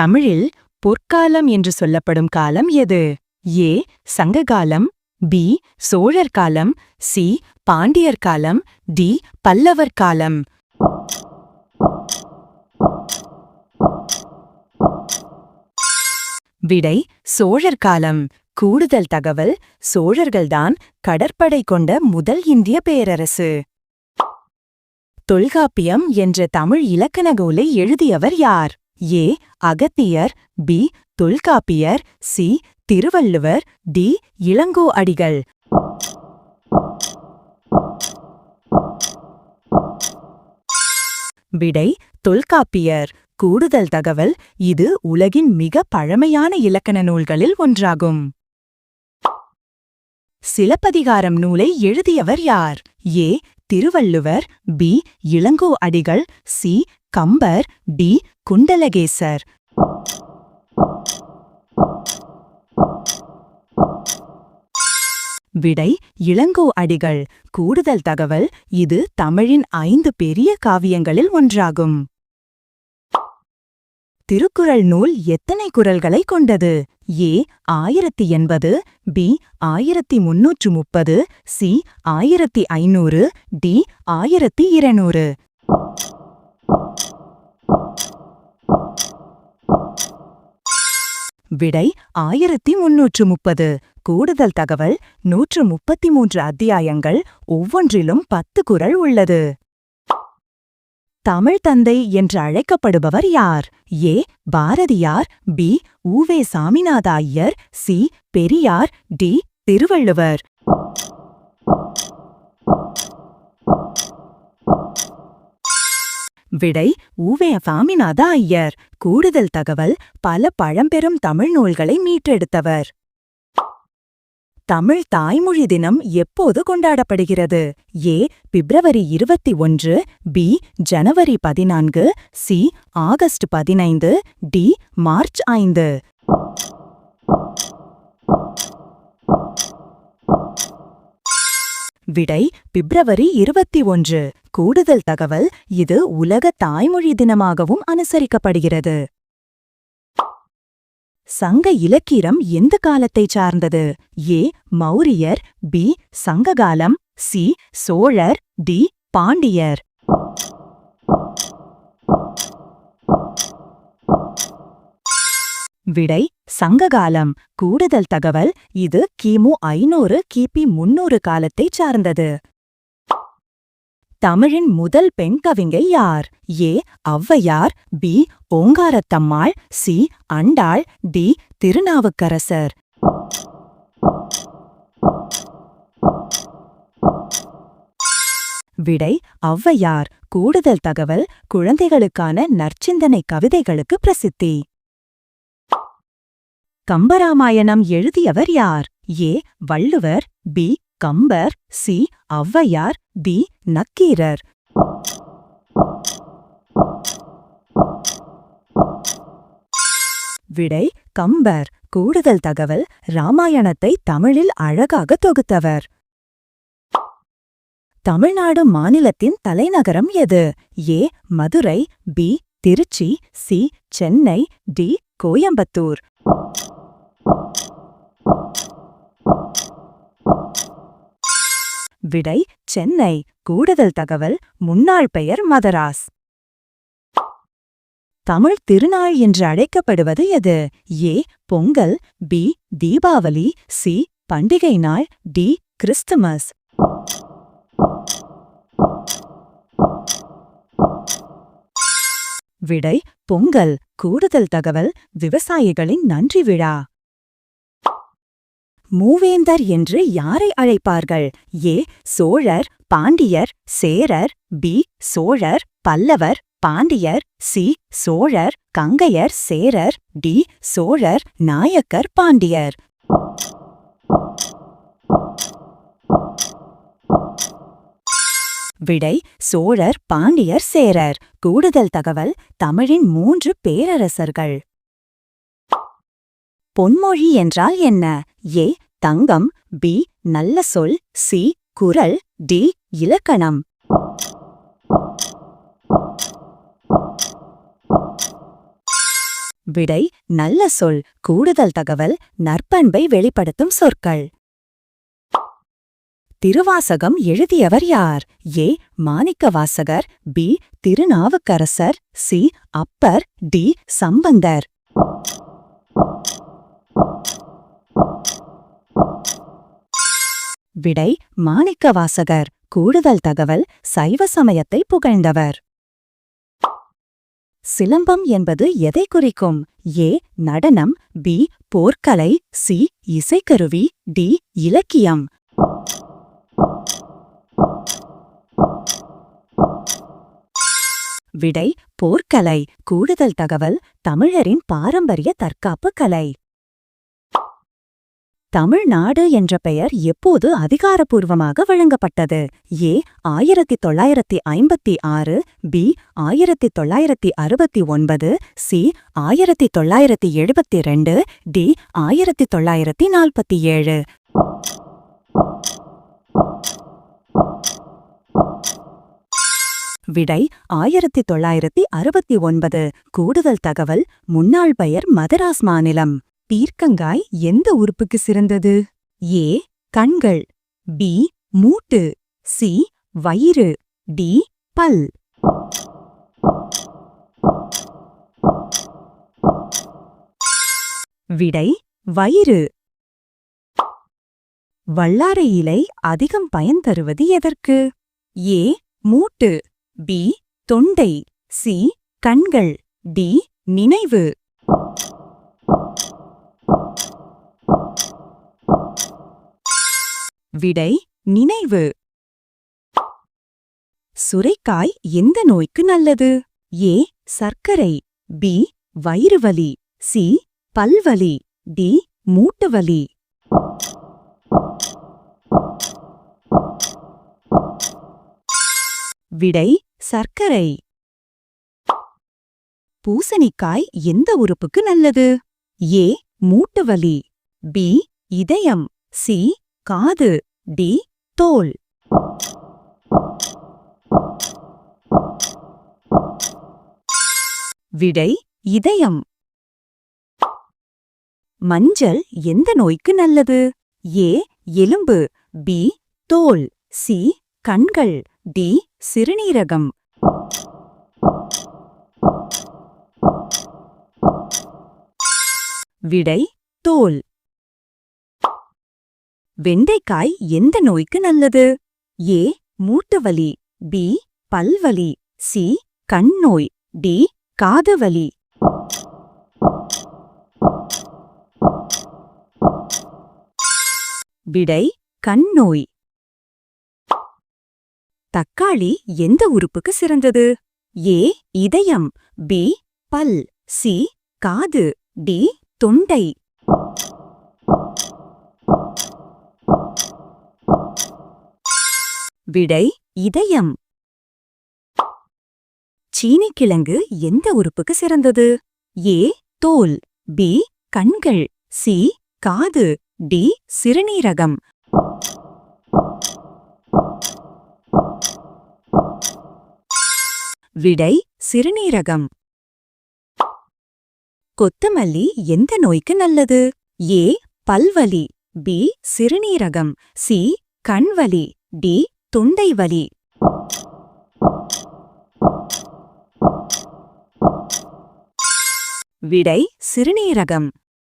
தமிழில் பொற்காலம் என்று சொல்லப்படும் காலம் எது? ஏ. சங்ககாலம் பி. சோழர் காலம் சி. பாண்டியர் காலம் டி. பல்லவர் காலம் விடை சோழர் காலம் கூடுதல் தகவல் சோழர்கள்தான் கடற்படை கொண்ட முதல் இந்திய பேரரசு. தொல்காப்பியம் என்ற தமிழ் இலக்கண நூலை எழுதியவர் யார்? A Agathiyar B Tholkappiyar C Thiruvalluvar D Ilango Adigal. விடை தொல்காப்பியர். கூடுதல் தகவல் இது உலகின் மிக பழமையான இலக்கண நூல்களில் ஒன்றாகும். சிலப்பதிகாரம் நூலை எழுதியவர் யார்? ஏ திருவள்ளுவர் பி இளங்கோ அடிகள் சி கம்பர் டி குண்டலகேசர். விடை இளங்கோ அடிகள். கூடுதல் தகவல் இது தமிழின் ஐந்து பெரிய காவியங்களில் ஒன்றாகும். திருக்குறள் நூல் எத்தனை குரல்களை கொண்டது? ஏ ஆயிரத்தி எண்பது பி ஆயிரத்தி முன்னூற்று முப்பது சி ஆயிரத்தி ஐநூறு டி ஆயிரத்தி இருநூறு. விடை ஆயிரத்தி முன்னூற்று முப்பது. கூடுதல் தகவல் நூற்று முப்பத்தி மூன்று அத்தியாயங்கள் ஒவ்வொன்றிலும் பத்து குறள் உள்ளது. தமிழ் தந்தை என்று அழைக்கப்படுபவர் யார்? A. Bharathiyar B. U Ve Saminatha Iyer C. Periyar D. Thiruvalluvar. விடை ஊவே சாமிநாத ஐயர். கூடுதல் தகவல் பல பழம்பெரும் தமிழ் நூல்களை மீட்டெடுத்தவர். தமிழ் தாய்மொழி தினம் எப்போது கொண்டாடப்படுகிறது? ஏ பிப்ரவரி இருபத்தி ஒன்று பி ஜனவரி பதினான்கு சி ஆகஸ்ட் பதினைந்து டி மார்ச் ஐந்து. விடை பிப்ரவரி இருபத்தி ஒன்று. கூடுதல் தகவல் இது உலக தாய்மொழி தினமாகவும் அனுசரிக்கப்படுகிறது. சங்க இலக்கியம் எந்த காலத்தை சார்ந்தது? ஏ. மௌரியர் பி. சங்ககாலம் சி. சோழர் டி. பாண்டியர். விடை சங்ககாலம். கூடுதல் தகவல் இது கிமு ஐநூறு கிபி முன்னூறு காலத்தைச் சார்ந்தது. தமிழின் முதல் பெண் கவிஞை யார்? A. Avvaiyar B. Ongarathammal C. Andal D. Thirunavukkarasar. விடை ஔவையார். கூடுதல் தகவல் குழந்தைகளுக்கான நற்சிந்தனை கவிதைகளுக்கு பிரசித்தி. கம்பராமாயணம் எழுதியவர் யார்? A. Valluvar B. Kambar C. Avvaiyar D. Nakkeerar. விடை கம்பர். கூடுதல் தகவல் ராமாயணத்தை தமிழில் அழகாக தொகுத்தவர். தமிழ்நாடு மாநிலத்தின் தலைநகரம் எது? A. Madurai B. Trichy C. Chennai D. Coimbatore. விடை சென்னை. கூடுதல் தகவல் முன்னாள் பெயர் மதராஸ். தமிழ் திருநாள் என்று அழைக்கப்படுவது எது? A. Pongal B. Deepavali C. பண்டிகை நாள் டி. கிறிஸ்துமஸ். விடை பொங்கல். கூடுதல் தகவல் விவசாயிகளின் நன்றி விழா. மூவேந்தர் என்று யாரை அழைப்பார்கள்? ஏ. சோழர் பாண்டியர் சேரர் பி. சோழர் பல்லவர் பாண்டியர் சி. சோழர் கங்கையர் சேரர் டி. சோழர் நாயக்கர் பாண்டியர். விடை சோழர் பாண்டியர் சேரர். கூடுதல் தகவல் தமிழின் மூன்று பேரரசர்கள். பொன்மொழி என்றால் என்ன? ஏ தங்கம் பி நல்ல சொல் சி குரல் டி இலக்கணம். விடை நல்ல சொல் கூடுதல் தகவல் நற்பண்பை வெளிப்படுத்தும் சொற்கள். திருவாசகம் எழுதியவர் யார்? A Manikkavasagar B Thirunavukkarasar C Appar D Sambandar. விடை மாணிக்கவாசகர் கூடுதல் தகவல் சைவ சமயத்தை புகழ்ந்தவர். சிலம்பம் என்பது எதை குறிக்கும்? ஏ. நடனம். பி. போர்க்கலை. சி. இசைக்கருவி. டி. இலக்கியம். விடை போர்க்கலை. கூடுதல் தகவல் தமிழரின் பாரம்பரிய தற்காப்பு கலை. தமிழ்நாடு என்ற பெயர் எப்போது அதிகாரப்பூர்வமாக வழங்கப்பட்டது? ஏ ஆயிரத்தி தொள்ளாயிரத்தி ஐம்பத்தி ஆறு பி ஆயிரத்தி தொள்ளாயிரத்தி அறுபத்தி ஒன்பது சி ஆயிரத்தி தொள்ளாயிரத்தி எழுபத்தி ரெண்டு டி ஆயிரத்தி தொள்ளாயிரத்தி நாற்பத்தி ஏழு. விடை ஆயிரத்தி தொள்ளாயிரத்தி அறுபத்தி ஒன்பது. கூடுதல் தகவல் முன்னாள் பெயர் மதராஸ் மாநிலம். பீர்க்கங்காய் எந்த உறுப்புக்கு சிறந்தது? ஏ கண்கள். பி மூட்டு. சி வயிறு. டி பல். விடை வயிறு. வல்லாரை இலை அதிகம் பயன் தருவது எதற்கு? ஏ மூட்டு. பி தொண்டை. சி கண்கள். டி நினைவு. விடை நினைவு. சுரைக்காய் எந்த நோய்க்கு நல்லது? ஏ சர்க்கரை. பி வயிறுவலி சி பல்வலி. டி மூட்டுவலி விடை சர்க்கரை. பூசணிக்காய் எந்த உறுப்புக்கு நல்லது? ஏ மூட்டுவலி பி இதயம் சி காது டி தோல். விடை இதயம். மஞ்சள் எந்த நோய்க்கு நல்லது? ஏ எலும்பு பி தோல் சி கண்கள் டி சிறுநீரகம். விடை தோல். வெண்டைக்காய் எந்த நோய்க்கு நல்லது? ஏ மூட்டுவலி பி பல்வலி சி கண் நோய் டி காதுவலி விடை கண் நோய். தக்காளி எந்த உறுப்புக்கு சிறந்தது? ஏ இதயம் பி பல் சி காது டி தொண்டை. விடை இதயம். சீனிக்கிழங்கு எந்த உறுப்புக்கு சிறந்தது? ஏ தோல். பி கண்கள். சி காது. டி சிறுநீரகம். விடை சிறுநீரகம். கொத்தமல்லி எந்த நோய்க்கு நல்லது? ஏ பல்வலி. பி சிறுநீரகம். சி கண்வலி. டி தொண்டை வலி. விடை சிறுநீரகம்.